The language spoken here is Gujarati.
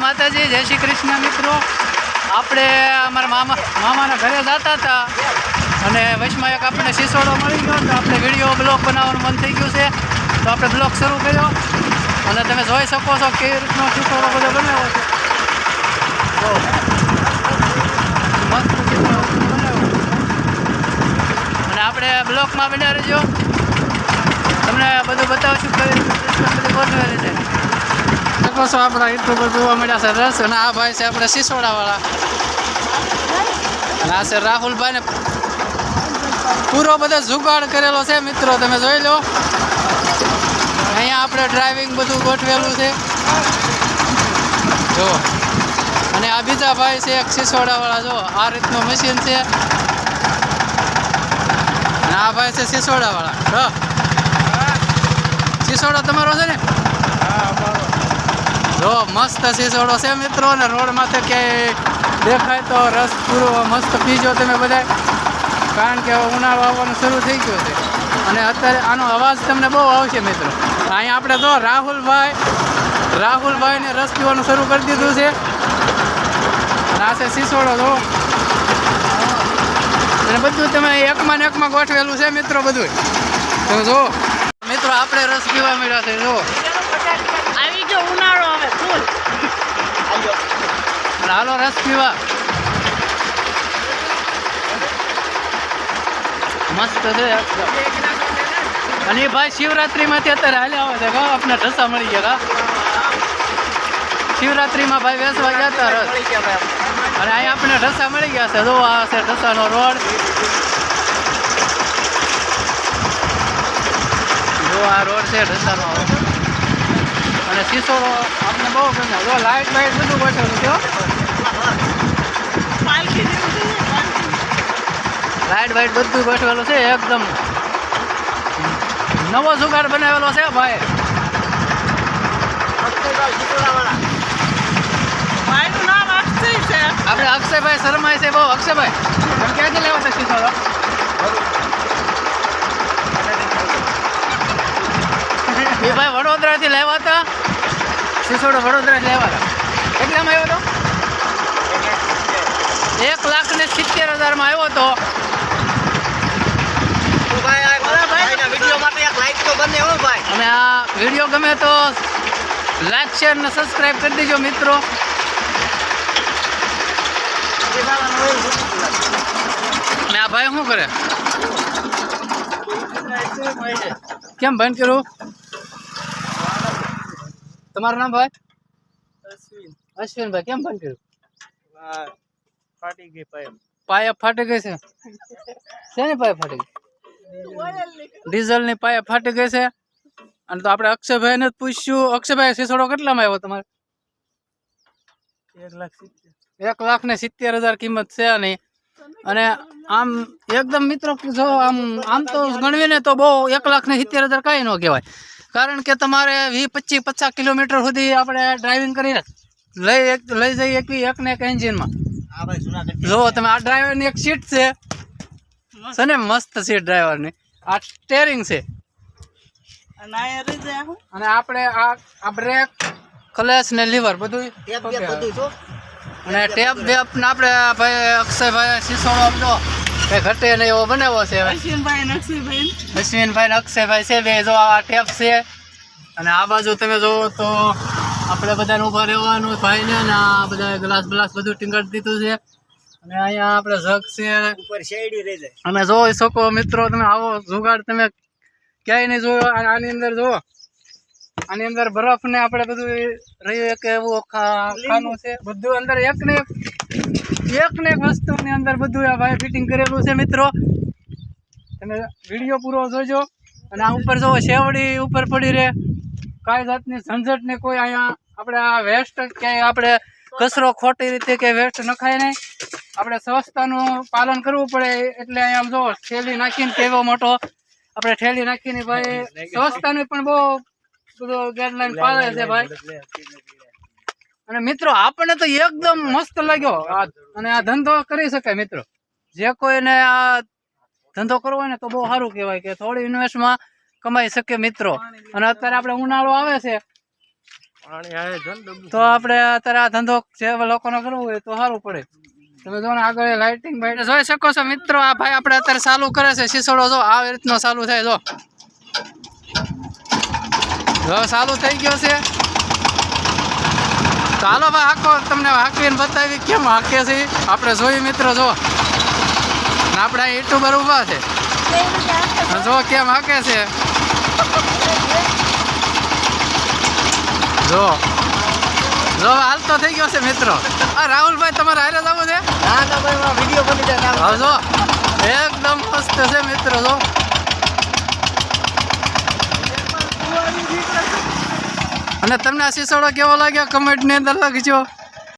માતાજી, જય શ્રી કૃષ્ણ મિત્રો. આપણે અમારા મામા, મામાના ઘરે જતા હતા અને વચમાં એક આપણને સિસોડો મળી ગયો તો આપણે વીડિયો બ્લોગ બનાવવાનું મન થઈ ગયું છે. તો આપણે બ્લોગ શરૂ કર્યો અને તમે જોઈ શકો છો કેવી રીતનો સિસોડો બધો બનાવ્યો છે. તો મસ્ત અને આપણે બ્લોકમાં બનાવી રહેજો. તમને બધું બતાવશું કઈ બધી ગોઠવેલી છે. શકો છો આપણા યુટ્યુબર જોવા મળ્યા છે રસ અને આ ભાઈ છે આપણે સિસોડાવાળા અને આ છે રાહુલભાઈ ને પૂરો બધો જુગાડ કરેલો છે, મિત્રો, તમે જોઈ લો. અહીંયા આપણે ડ્રાઇવિંગ બધું ગોઠવેલું છે. જો. અને આ બીજા ભાઈ છે, એક સિસોડાવાળા જો, આ રીતનું મશીન છે. આ ભાઈ છે સિસોડાવાળા જો. સિસોડા તમારો છે ને? જો મસ્ત સિસોડો છે મિત્રો ને રોડ માથે ક્યાંય દેખાય તો રસ પૂરો મસ્ત પીજો તમે બધા કારણ કે ઉનાળો આવવાનું શરૂ થઈ ગયો છે. અને અત્યારે આનો અવાજ તમને બહુ આવશે મિત્રો. અહીંયા આપણે જો રાહુલભાઈ, રાહુલભાઈને રસ પીવાનું શરૂ કરી દીધું છે. આ છે સિસોડો જો અને બધું તમે એકમાં ને એકમાં ગોઠવેલું છે મિત્રો બધું તમે જો, મિત્રો, આપણે રસ પીવા મળ્યા છે, જો. ઉનાળો હવે ફૂલ અને હાલો રસ પીવા મસ્ત છે. અને એ ભાઈ શિવરાત્રીમાંથી અત્યારે હાલ્યા આવે છે. કા આપણે ઢસા મળી ગયા કા શિવરાત્રીમાં ભાઈ વેસવા ગયા હતા. રસ અને અહીંયા આપણે ઢસા મળી ગયા છે. જો આ છે ઢસાનો રોડ. જો આ રોડ છે ઢસાનો અને શીશો આપણે બહુ ગમે. જો લાઇટ બાઇટ બધું બેઠેલું છે. લાઇટ બાઇટ બધું બેઠેલું છે એકદમ. નવો જુગાડ બનાવેલો છે ભાઈ. આપણે અક્ષયભાઈ શર્મા છે બહુ. અક્ષયભાઈ તમે ક્યાંથી લેવા છે શીશોડો એ ભાઈ લાવ્યા હતા શીશોડો વડોદરાથી લાવ્યા હતા. કેટલામાં આવ્યો હતો? એક લાખ ને સિત્તેર હજારમાં આવ્યો હતો. અને આ વીડિયો ગમે તો લાઈક શેર ને સબસ્ક્રાઈબ કરી દેજો મિત્રો. ને આ ભાઈ શું કરે? કેમ બંધ કર્યું? તમારું નામ ભાઈ? અશ્વિનભાઈ કેમ ફોન કર્યો? ફાટી ગઈ પાઇપ પાયા ફાટી ગઈ છે? શેની પાયા ફાટી ગઈ? ડીઝલની પાયા ફાટી ગઈ છે? અને તો આપણે અક્ષયભાઈને જ પૂછ્યું અક્ષયભાઈ સિસોડો કેટલામાં આવ્યો તમારે? એક લાખ સિત્તેર. એક લાખ ને સિત્તેર હજાર કિંમત છે આની. અને આમ એકદમ મિત્રો જો આમ આમ તો ગણવીને તો બહુ એક લાખ ને સિત્તેર હજાર કાંઈ ન કહેવાય. કારણ કે તમારે વીસ પચીસ પચાસ કિલોમીટર સુધી આપણે ડ્રાઇવિંગ કરીને લઈ એક- લઈ જઈએ એકવી એક ને એક એન્જિનમાં જો તમે આ ડ્રાઈવરની એક સીટ છે. છે ને મસ્ત સીટ ડ્રાઈવરની આ સ્ટેરિંગ છે. અને આપણે આ બ્રેક ક્લેશ ને લીવર બધું અને ટેપ બેપ ને આપણે ભાઈ અક્ષયભાઈ શીશો આપજો કઈ ઘટે ને એવો બનાવ્યો છે અશ્વિનભાઈ અક્ષયભાઈ. અશ્વિનભાઈ અક્ષયભાઈ છે બે જો આ ટેપ છે. અને આ બાજુ તમે જોવો તો આપણે બધાને ઊભા રહેવાનું ભાઈને ને આ બધા ગ્લાસ બ્લાસ બધું ટીંગાડી દીધું છે. અને અહીંયા આપણે જગ છે. ઉપર શેરડી રહી જાય. અને જોઈ શકો મિત્રો તમે આવો જુગાડ તમે ક્યાંય નહીં જોયો આની અંદર જુઓ. આની અંદર બરફ ને આપણે બધું રહ્યું એક એવું ખાનું છે. બધું અંદર એક ને એક એક ને એક વસ્તુની અંદર બધું આ ભાઈ ફિટિંગ કરેલું છે મિત્રો. તમે વીડિયો પૂરો જોજો. અને આ ઉપર જુઓ શેવડી ઉપર પડી રહે. કાંઈ જાતની ઝંઝટ ને કોઈ અહીંયા આપણે આ વેસ્ટ ક્યાંય આપણે કચરો ખોટી રીતે કે વેસ્ટ નખાય નહીં. આપણે સ્વચ્છતાનું પાલન કરવું પડે એટલે અહીંયા આમ જો થેલી નાખીને કેવો મોટો. આપણે ઠેલી નાખીને ભાઈ સ્વચ્છતાનું પણ બહુ બધો ગાઈડલાઈન પાળે છે ભાઈ. અને મિત્રો આપણને તો એકદમ મસ્ત લાગ્યો. આ અને આ ધંધો કરી શકાય મિત્રો. જે કોઈને આ ધંધો કરવો હોય ને તો બહુ સારું કહેવાય કે થોડી ઇન્વેસ્ટમાં કમાઈ શકે મિત્રો. અને અત્યારે આપણે ઉનાળો આવે છે. તો આપણે અત્યારે આ ધંધો જે લોકોને કરવો હોય તો સારું પડે. તમે જો ને આગળ લાઇટિંગ બાઇટ જોઈ શકો છો મિત્રો. આ ભાઈ આપણે અત્યારે ચાલુ કરે છે. શીસોડો જો આવી રીતનો ચાલુ થાય જો. જો ચાલુ થઈ ગયો છે. તો હાલો ભાઈ હાકો તમને હાકવીને બતાવી કેમ હાકે છે? આપણે જોયું મિત્રો જો. આપણે યુટ્યુબર ઊભા છે. જો કેમ હાકે છે. જો. જો હાલ તો થઈ ગયો છે મિત્રો. આ રાહુલભાઈ તમારે હારે જવું છે? હા ભાઈ વીડિયો બની જાય જો. એકદમ મસ્ત છે મિત્રો જો. અને તમને આ સિસોડો કેવો લાગ્યો? કમેન્ટની અંદર લખજો.